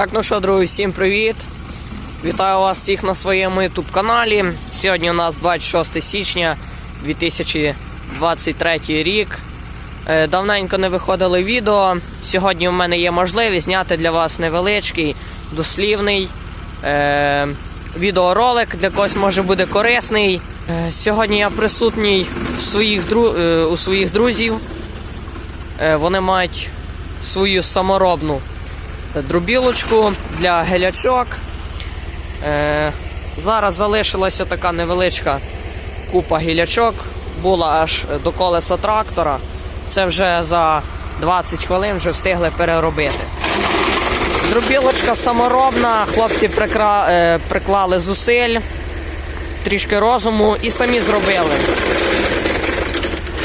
Так, ну що, друзі, всім привіт! Вітаю вас всіх на своєму YouTube каналі. Сьогодні у нас 26 січня 2023 рік. Е, Давненько не виходили відео. Сьогодні у мене є можливість зняти для вас невеличкий, дослівний е- відеоролик. Для когось може буде корисний. Е, Сьогодні я присутній в своїх дру- е, у своїх друзів. Е, Вони мають свою саморобну дробілочку для гелячок. Е, зараз залишилася така невеличка купа гілячок. Була аж до колеса трактора. Це вже за 20 хвилин вже встигли переробити. Дробілочка саморобна, хлопці прикра... е, приклали зусиль, трішки розуму і самі зробили.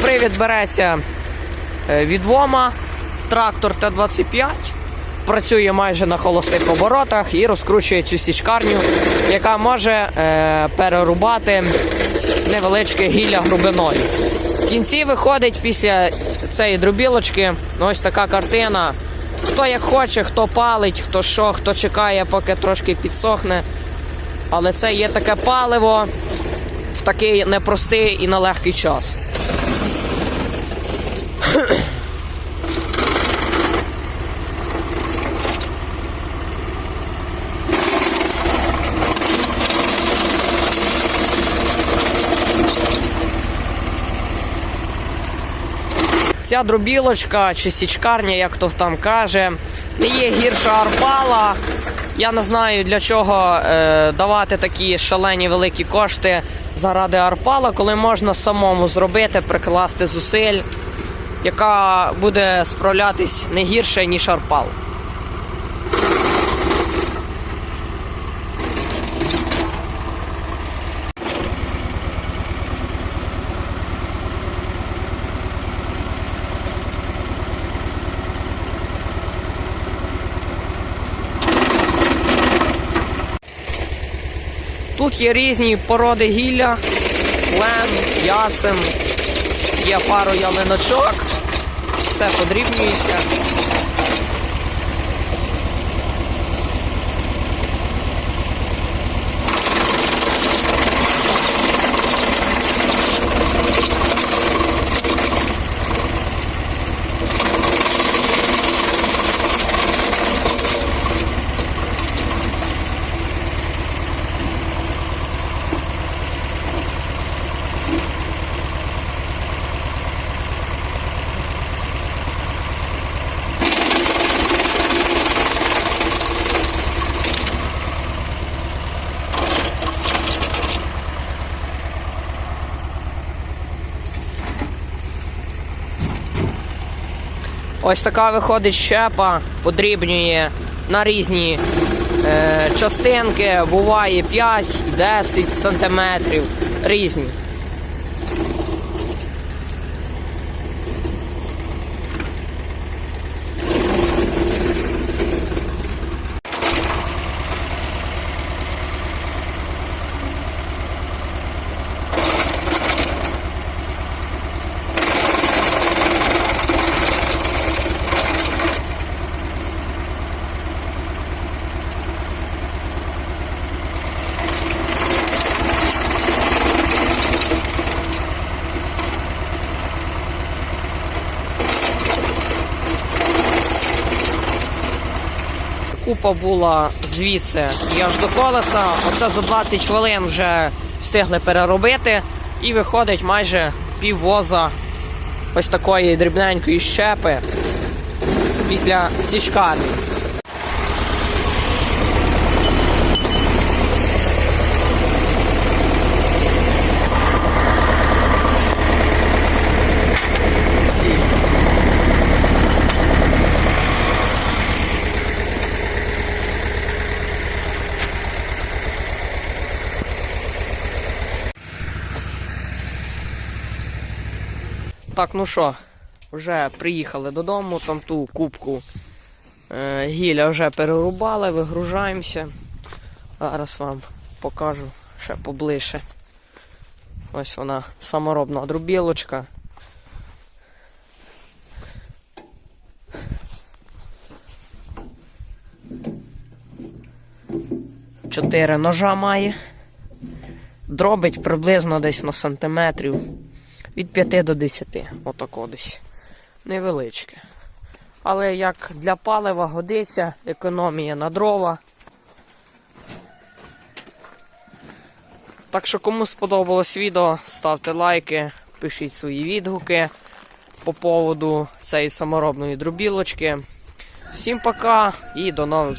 Привід береться е, від ВОМа, трактор Т-25 працює майже на холостих оборотах і розкручує цю січкарню, яка може е, перерубати невеличке гілля грубиною. В кінці виходить після цієї дробілочки ось така картина. Хто як хоче, хто палить, хто що, хто чекає, поки трошки підсохне. Але це є таке паливо в такий непростий і нелегкий час. Ця дробілочка чи січкарня, як хто там каже, не є гірша арпала. Я не знаю для чого е, давати такі шалені великі кошти заради арпала, коли можна самому зробити, прикласти зусиль, яка буде справлятись не гірше, ніж арпал. Тут є різні породи гілля, лен, ясен, є пару ялиночок, все подрібнюється. Ось така виходить щепа, подрібнює на різні е, частинки, буває 5-10 сантиметрів, різні. Купа була звідси і аж до колеса. Оце за 20 хвилин вже встигли переробити. І виходить майже піввоза ось такої дрібненької щепи після січкарні. Так, ну що, вже приїхали додому, там ту кубку е, гілля вже перерубали, вигружаємося. Зараз вам покажу ще поближче. Ось вона саморобна дробілочка. 4 ножа має. Дробить приблизно десь на сантиметрів від 5 до 10. Отако десь. Невеличке. Але як для палива годиться, економія на дрова. Так що кому сподобалось відео, ставте лайки, пишіть свої відгуки по поводу цієї саморобної дробілочки. Всім пока і до нових